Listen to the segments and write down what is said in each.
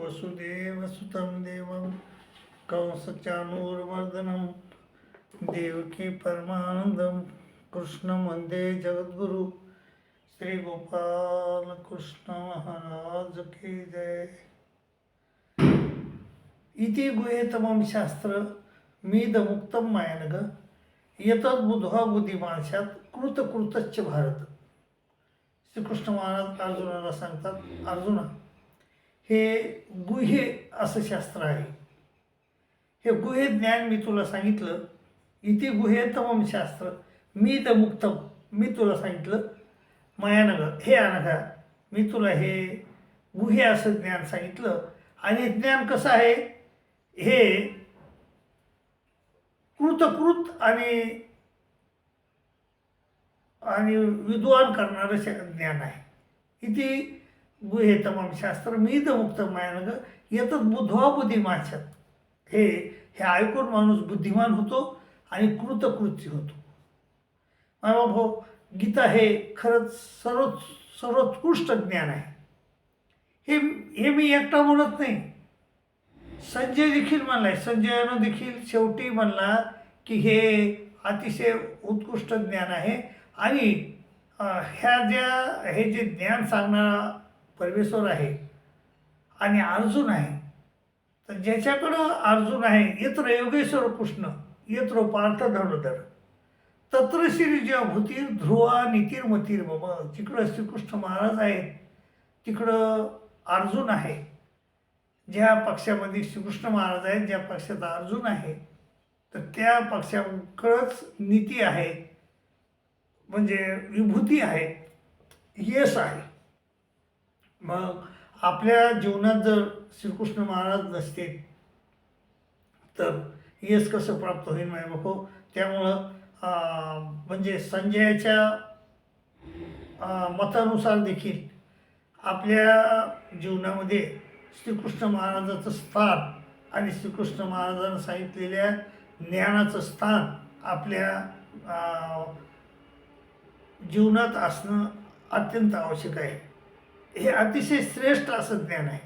वसुदेवसुतं देवं कंसचाणूरमर्दनं देवकी परमानंदं कृष्ण वंदे जगद्गुरु श्री गोपाल कृष्ण महाराज की जय। इति गुहेतमं शास्त्र मीदमुक्तं मायनग येतात बुधवा बुद्धिमानशात कृतकृतच्च भारत। श्रीकृष्ण महाराज अर्जुनाला सांगतात अर्जुना हे गुहे असं शास्त्र आहे. हे गुहे ज्ञान मी तुला सांगितलं. इथे गुहे तमम शास्त्र. मी तर मुक्तम. मी तुला सांगितलं. मायानगर. हे अनघा. मी तुला हे गुहे असं ज्ञान सांगितलं. आणि ज्ञान कसं आहे? हे कृतकृत आणि आणि विद्वान करणारं श- ज्ञान आहे. इथे गुहेतमम शास्त्र मीद मुक्त मायानग येतच बुधवा बुद्धिमाशात हे हे ऐकून माणूस बुद्धिमान होतो आणि कृतकृत्य होतो. मामा भाऊ गीता हे खरंच सर्व सर्वोत्कृष्ट ज्ञान आहे. हे हे मी एकटा म्हणत नाही. संजय देखील म्हणलाय. संजयानं देखील शेवटी म्हणला की हे अतिशय उत्कृष्ट ज्ञान आहे आणि ह्या ज्या हे जे ज्ञान सांगणारा परमेश्वर आहे आणि अर्जुन आहे. तर ज्याच्याकडं अर्जुन आहे यत्र योगेश्वर कृष्ण यत्र पार्थ धनुधर तत्र श्री भूतीर ध्रुवा नितीर्मतीर बाबा जिकडं श्रीकृष्ण महाराज आहेत तिकडं अर्जुन आहे. ज्या पक्षामध्ये श्रीकृष्ण महाराज आहेत ज्या पक्षात अर्जुन आहे तर त्या पक्षाकडंच नीती आहे म्हणजे विभूती आहे यश आहे. मग आपल्या जीवनात जर श्रीकृष्ण महाराज नसते तर यश कसं प्राप्त होईल माय बापो? त्यामुळं म्हणजे संजयाच्या मतानुसार देखील आपल्या जीवनामध्ये श्रीकृष्ण महाराजाचं स्थान आणि श्रीकृष्ण महाराजांना सांगितलेल्या ज्ञानाचं स्थान आपल्या जीवनात असणं अत्यंत आवश्यक आहे. हे अतिशय श्रेष्ठ असं ज्ञान आहे.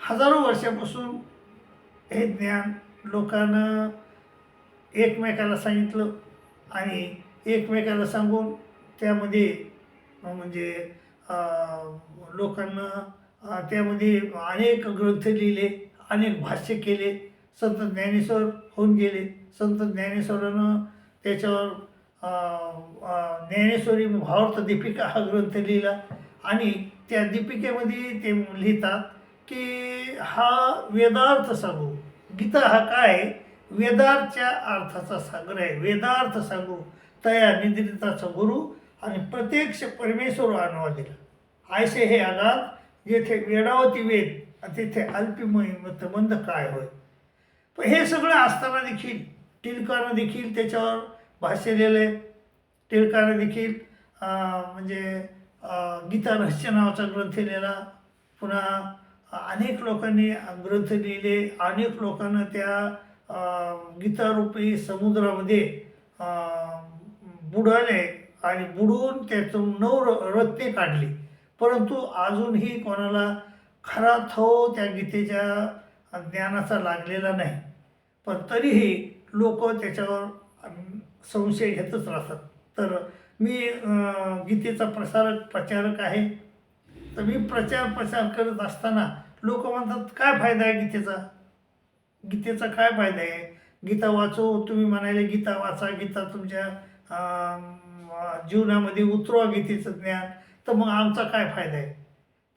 हजारो वर्षापासून हे ज्ञान लोकांना एकमेकाला सांगितलं आणि एकमेकाला सांगून त्यामध्ये म्हणजे लोकांना त्यामध्ये अनेक ग्रंथ लिहिले अनेक भाष्य केले. संत ज्ञानेश्वर होऊन गेले. संत ज्ञानेश्वरानं त्याच्यावर ज्ञानेश्वरी भावार्थ दीपिका हा ग्रंथ लिहिला. आणि त्या दीपिकेमध्ये ते लिहितात की हा वेदार्थ सांगू. गीता हा काय? वेदार्थच्या अर्थाचा सागर आहे. वेदार्थ सांगू. तया निद्रिताचा गुरु आणि प्रत्यक्ष परमेश्वर आणवा दिला आयसे हे आगात जेथे वेडावती वेद तेथे तिथे अल्पिमय मंद काय होय? पण हे सगळं असताना देखील टिळकानं देखील त्याच्यावर भाष्य लिहिलं आहे टिळकानं देखील म्हणजे गीता रहस्य नावाचा ग्रंथ लिहिला पुन्हा अनेक लोकांनी ग्रंथ लिहिले. अनेक लोकांना त्या गीतारूपी समुद्रामध्ये अं, बुडाले आणि बुडवून त्यातून नऊ र- रत्ने काढली. परंतु अजूनही कोणाला खरा थो त्या गीतेच्या ज्ञानाचा लागलेला नाही. पण तरीही लोक त्याच्यावर संशय घेतच राहतात. तर मी गीतेचा प्रसारक प्रचारक आहे. तर मी प्रचार प्रसार करत असताना लोक म्हणतात काय फायदा आहे गीतेचा? गीतेचा काय फायदा आहे? गीता वाचो. तुम्ही म्हणाले गीता वाचा गीता तुमच्या जीवनामध्ये उतरवा गीतेचं ज्ञान. तर मग आमचा काय फायदा आहे?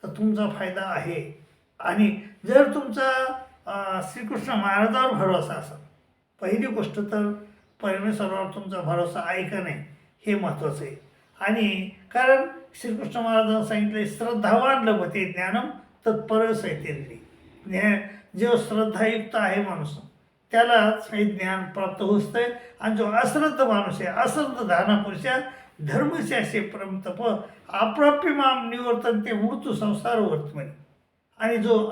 तर तुमचा फायदा आहे. आणि जर तुमचा श्रीकृष्ण महाराजावर भरोसा असेल पहिली गोष्ट तर परमेश्वरावर तुमचा भरोसा आहे का नाही? हे महत्त्वाचं आहे. आणि कारण श्रीकृष्ण महाराजांनी सांगितले श्रद्धावान लभते ज्ञानम तत्परस आहे ज्ञान जो श्रद्धायुक्त आहे माणूस त्यालाच हे ज्ञान प्राप्त होत आहे आणि जो अश्रद्ध माणूस आहे अश्रद्ध धारणा धर्मचे असे परम तप अप्राप्य माम निवर्तन ते मृत्यू संसार वर्तमनी आणि जो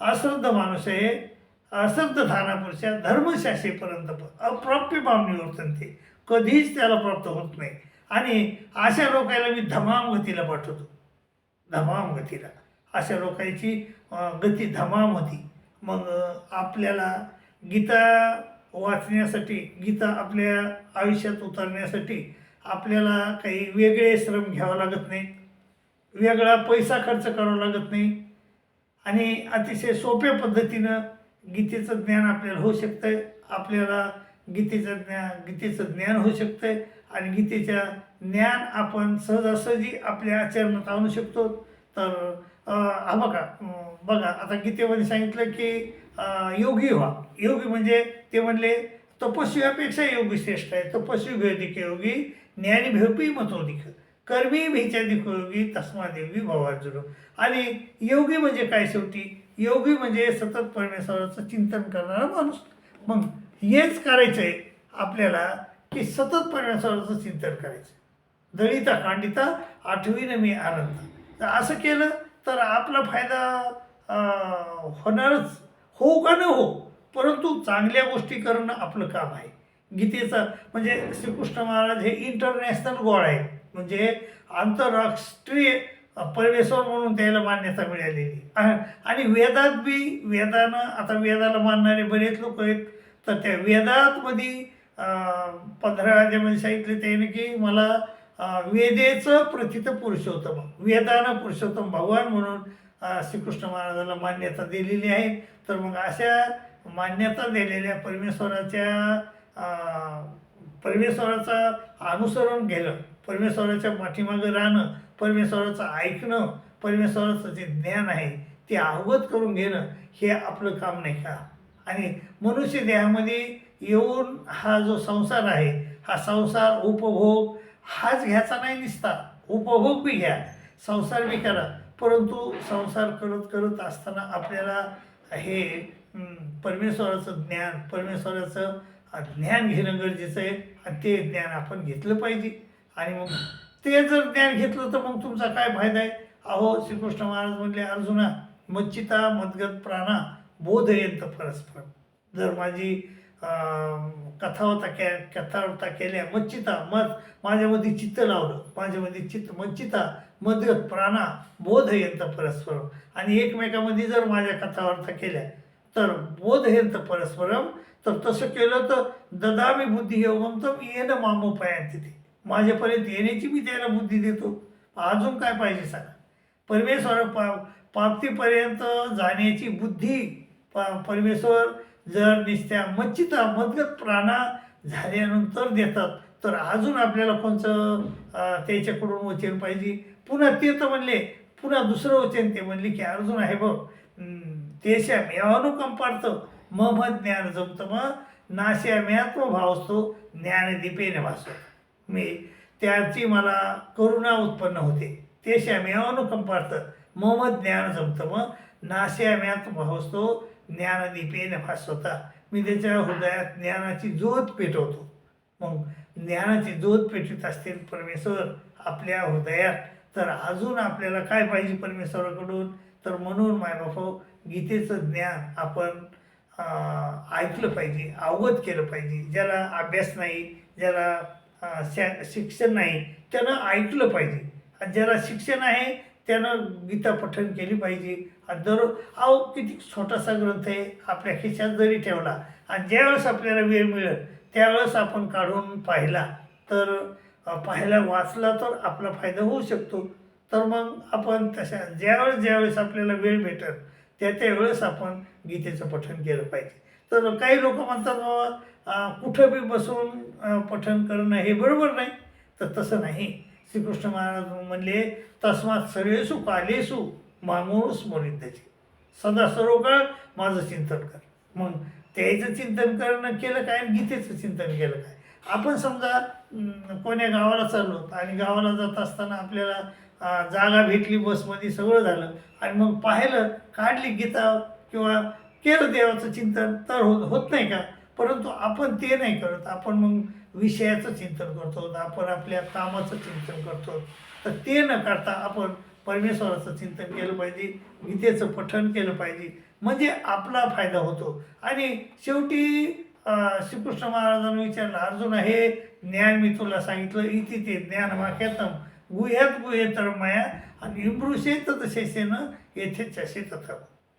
अश्रद्ध माणूस आहे अश्रद्ध धारणा धर्मशासे परंतप अप्राप्य माम निवर्तन ते कधीच त्याला प्राप्त होत नाही. आणि अशा लोकायला मी धमाम गतीला पाठवतो. धमाम गतीला अशा लोकांची गती धमाम होती. मग आपल्याला गीता वाचण्यासाठी गीता आपल्या आयुष्यात उतरण्यासाठी आपल्याला काही वेगळे श्रम घ्यावं लागत नाही. वेगळा पैसा खर्च करावा लागत नाही. आणि अतिशय सोप्या पद्धतीनं गीतेचं ज्ञान आपल्याला होऊ शकतं आपल्याला गीतेचं ज्ञान गीतेचं ज्ञान होऊ शकतं आणि गीतेच्या ज्ञान आपण सहजासहजी आपल्या आचरणात आणू शकतो. तर हा बघा बघा आता गीतेमध्ये सांगितलं की योगी व्हा. योगी म्हणजे ते म्हणले तपस्वीपेक्षा योगी श्रेष्ठ आहे. तपस्वी भेदिक योगी ज्ञानी भेपी मतोदिक कर्मी भेच्या योगी तस्मा देवी भवार्जुन आणि योगी म्हणजे काय शेवटी? योगी म्हणजे सतत परमेश्वराचं चिंतन करणारा माणूस. मग हेच करायचं आहे आपल्याला की सतत परमेश्वराचं चिंतन करायचं दळिता कांडिता आठवीनं मी आनंद. तर असं केलं तर आपला फायदा होणारच. हो का न हो परंतु चांगल्या गोष्टी करणं आपलं काम आहे. गीतेचं म्हणजे श्रीकृष्ण महाराज हे इंटरनॅशनल गॉड आहे म्हणजे आंतरराष्ट्रीय परमेश्वर म्हणून त्याला मान्यता मिळालेली आणि वेदात बी वेदानं आता वेदाला मानणारे बरेच लोक आहेत. तर त्या वेदातमध्ये पंधरा अध्यामध्ये सांगितले त्याने की मला वेदेचं प्रथित पुरुषोत्तम वेदानं पुरुषोत्तम भगवान म्हणून श्रीकृष्ण महाराजाला मान्यता दिलेली आहे. तर मग अशा मान्यता दिलेल्या परमेश्वराच्या परमेश्वराचं अनुसरण घेणं परमेश्वराच्या पाठीमागं राहणं परमेश्वराचं ऐकणं परमेश्वराचं जे ज्ञान आहे ते अवगत करून घेणं हे आपलं काम नाही का? आणि मनुष्य देहामध्ये येऊन हा जो संसार आहे हा संसार उपभोग हाच घ्यायचा नाही दिसता उपभोग बी घ्या संसार बी करा. परंतु संसार करत करत असताना आपल्याला हे परमेश्वराचं ज्ञान परमेश्वराचं ज्ञान घेणं गरजेचं आहे आणि ते ज्ञान आपण घेतलं पाहिजे. आणि मग ते जर ज्ञान घेतलं तर मग तुमचा काय फायदा आहे? अहो श्रीकृष्ण महाराज म्हणले अर्जुना मच्चिता मदगत प्राणा बोधयंत परस्पर. जर माझी कथावता के कथावता केल्या मच्चिता मत माझ्यामध्ये चित्त लावलं. माझ्यामध्ये चित्त मच्चिता मदगत प्राणा बोधयंत परस्पर. आणि एकमेकामध्ये जर माझ्या कथावार्ता केल्या तर बोधयंत परस्परम तर तसं केलं तर ददामी बुद्धी योगम तर येणं मामोपायात तिथे माझ्यापर्यंत येण्याची मी त्याला बुद्धी देतो. अजून काय पाहिजे सांगा? परमेश्वर पा प्राप्तीपर्यंत जाण्याची बुद्धी पा परमेश्वर जर निस्त्या मच्चिता मदगत प्राणा झाल्यानंतर देतात तर अजून आपल्याला कोणचं त्याच्याकडून वचन पाहिजे? पुन्हा ते तर म्हणले पुन्हा दुसरं वचन ते म्हणले की अर्जुन आहे बघ तेशा मेवानुकंपार्थ मम ज्ञान जमतं मग नाश्या म्यात्व भावस्तो ज्ञानदीपेने भासतो. मी त्याची मला करुणा उत्पन्न होते. ते श्याम्यानुकंप मेवानुकंपार्थ मम ज्ञान जमतं मग भाव असतो भावस्तो ज्ञानदीपेने भासवता मी त्याच्या हृदयात ज्ञानाची ज्योत पेटवतो. मग ज्ञानाची ज्योत पेटवीत असतील परमेश्वर आपल्या हृदयात तर अजून आपल्याला काय पाहिजे परमेश्वराकडून? तर म्हणून मायबापा गीतेचं ज्ञान आपण ऐकलं पाहिजे अवगत केलं पाहिजे. ज्याला अभ्यास नाही ज्याला शिक्षण नाही त्यानं ऐकलं पाहिजे. आणि ज्याला शिक्षण आहे त्यानं गीता पठण केली पाहिजे. आणि दर अहो किती छोटासा ग्रंथ आहे आपल्या खिशात जरी ठेवला आणि ज्यावेळेस आपल्याला वेळ मिळेल त्यावेळेस आपण काढून पाहिला तर पाहायला वाचला तर आपला फायदा होऊ शकतो. तर मग आपण तशा ज्यावेळेस ज्यावेळेस आपल्याला वेळ भेटेल त्या त्यावेळेस आपण गीतेचं पठण केलं पाहिजे. तर काही लोक म्हणतात बाबा कुठं बी बसून पठन पठण करणं हे बरोबर नाही. तर तसं नाही. श्रीकृष्ण महाराज म्हणले तस्मात सर्वेसु कालेसु मामूळ स्मरित सदा सर्व काळ माझं चिंतन कर. मग त्याचं चिंतन करणं केलं काय? आणि गीतेचं चिंतन केलं काय? आपण समजा कोण्या गावाला चाललो आणि गावाला जात असताना आपल्याला जागा भेटली बसमध्ये सगळं झालं. आणि मग पाहिलं काढली गीता किंवा केलं देवाचं चिंतन तर होत होत नाही का? परंतु आपण ते नाही करत. आपण मग विषयाचं चिंतन करतो आपण आपल्या कामाचं चिंतन करतो. तर ते न करता आपण परमेश्वराचं चिंतन केलं पाहिजे गीतेचं पठण केलं पाहिजे. म्हणजे आपला फायदा होतो. आणि शेवटी श्रीकृष्ण महाराजांनी विचारलं अर्जुन हे ज्ञान मी तुला सांगितलं इथे ते ज्ञान वाक्यातम गुह्यात गुहे तर माया आणि इमृषे तशेषेन येथे चषे तथा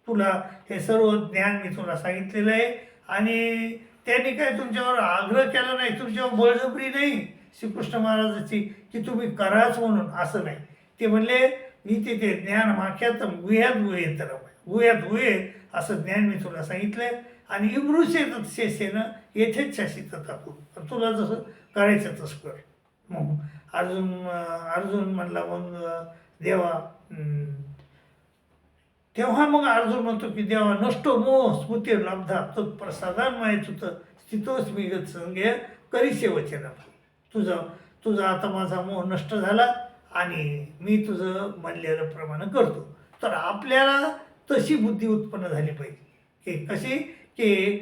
तुला हे सर्व ज्ञान मी तुला सांगितलेलं आहे. आणि त्यांनी काय तुमच्यावर आग्रह केला नाही? तुमच्यावर बळजबरी नाही श्रीकृष्ण महाराजाची की तुम्ही कराच म्हणून असं नाही. ते म्हणले मी ते ते ज्ञान माख्यात गुह्यात गुहे तर गुह्यात गुहे असं ज्ञान मी तुला आहे आणि इमृषे शेषेनं येथेच शासित तुला जसं करायचं तसं कर. मग अर्जुन अर्जुन म्हणला मग देवा तेव्हा मग अर्जुन म्हणतो की देवा नष्टो मोह स्मृती लब्धा तत्प्रसादान माहीत होतं स्थितोच मी संगे करीसे वचन तुझा तुझा आता माझा मोह नष्ट झाला आणि मी तुझं म्हणलेलं प्रमाणे करतो. तर आपल्याला तशी बुद्धी उत्पन्न झाली पाहिजे. की कशी? की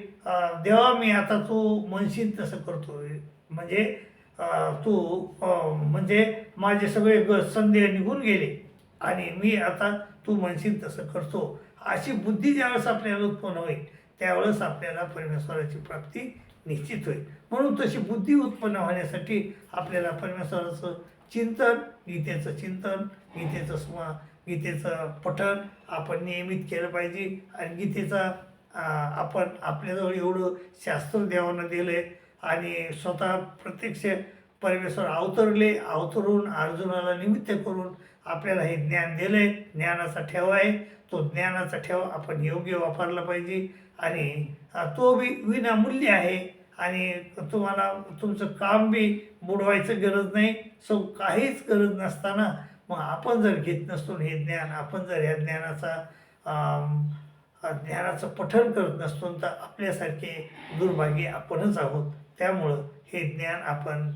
देवा मी आता तू म्हणशील तसं करतो म्हणजे तू म्हणजे माझे सगळे ग संदेह निघून गेले. आणि मी आता तू म्हणशील तसं करतो. अशी बुद्धी ज्यावेळेस आपल्याला उत्पन्न होईल त्यावेळेस आपल्याला परमेश्वराची प्राप्ती निश्चित होईल. म्हणून तशी बुद्धी उत्पन्न होण्यासाठी आपल्याला परमेश्वराचं चिंतन गीतेचं चिंतन गीतेचं स्म गीतेचं पठण आपण नियमित केलं पाहिजे. आणि गीतेचा आपण आपल्याजवळ एवढं शास्त्र देवानं दिलं आहे आणि स्वतः प्रत्यक्ष परमेश्वर अवतरले अवतरून अर्जुनाला निमित्त करून आपल्याला हे ज्ञान दिलं आहे ज्ञानाचा ठेवा आहे. तो ज्ञानाचा ठेवा आपण योग्य वापरला पाहिजे. आणि तो बी विनामूल्य आहे. आणि तुम्हाला तुमचं काम बी बुडवायचं गरज नाही. सो काहीच गरज नसताना मग आपण जर घेत नसतो हे ज्ञान आपण जर ह्या ज्ञानाचा ज्ञानाचं पठण करत नसतो तर आपल्यासारखे दुर्भाग्य आपणच आहोत. त्यामुळं हे ज्ञान आपण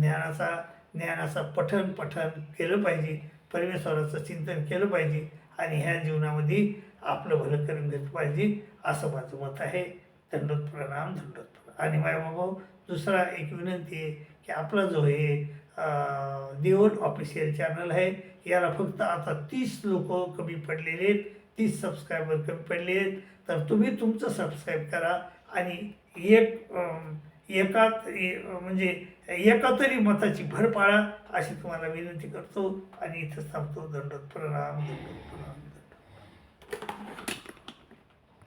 ज्ञानाचा ज्ञानाचा पठन पठन केलं पाहिजे. परमेश्वराचं चिंतन केलं पाहिजे आणि ह्या जीवनामध्ये आपलं भलं करून घेतलं पाहिजे असं माझं मत आहे. दंडोत प्रणाम दंडोत प्रणाम आणि माझ्या भाऊ दुसरा एक विनंती आहे की आपला जो हे अं, ऑफिशियल चॅनल आहे याला फक्त आता तीस लोक कमी पडलेले आहेत. तीस सबस्क्रायबर कमी पडले आहेत. तर तुम्ही तुमचं सबस्क्राईब करा आणि एक एकात म्हणजे एकातरी मताची भर पाळा अशी तुम्हाला विनंती करतो आणि इथं थांबतो. दंडोत प्रणाम दंडोत प्रणाम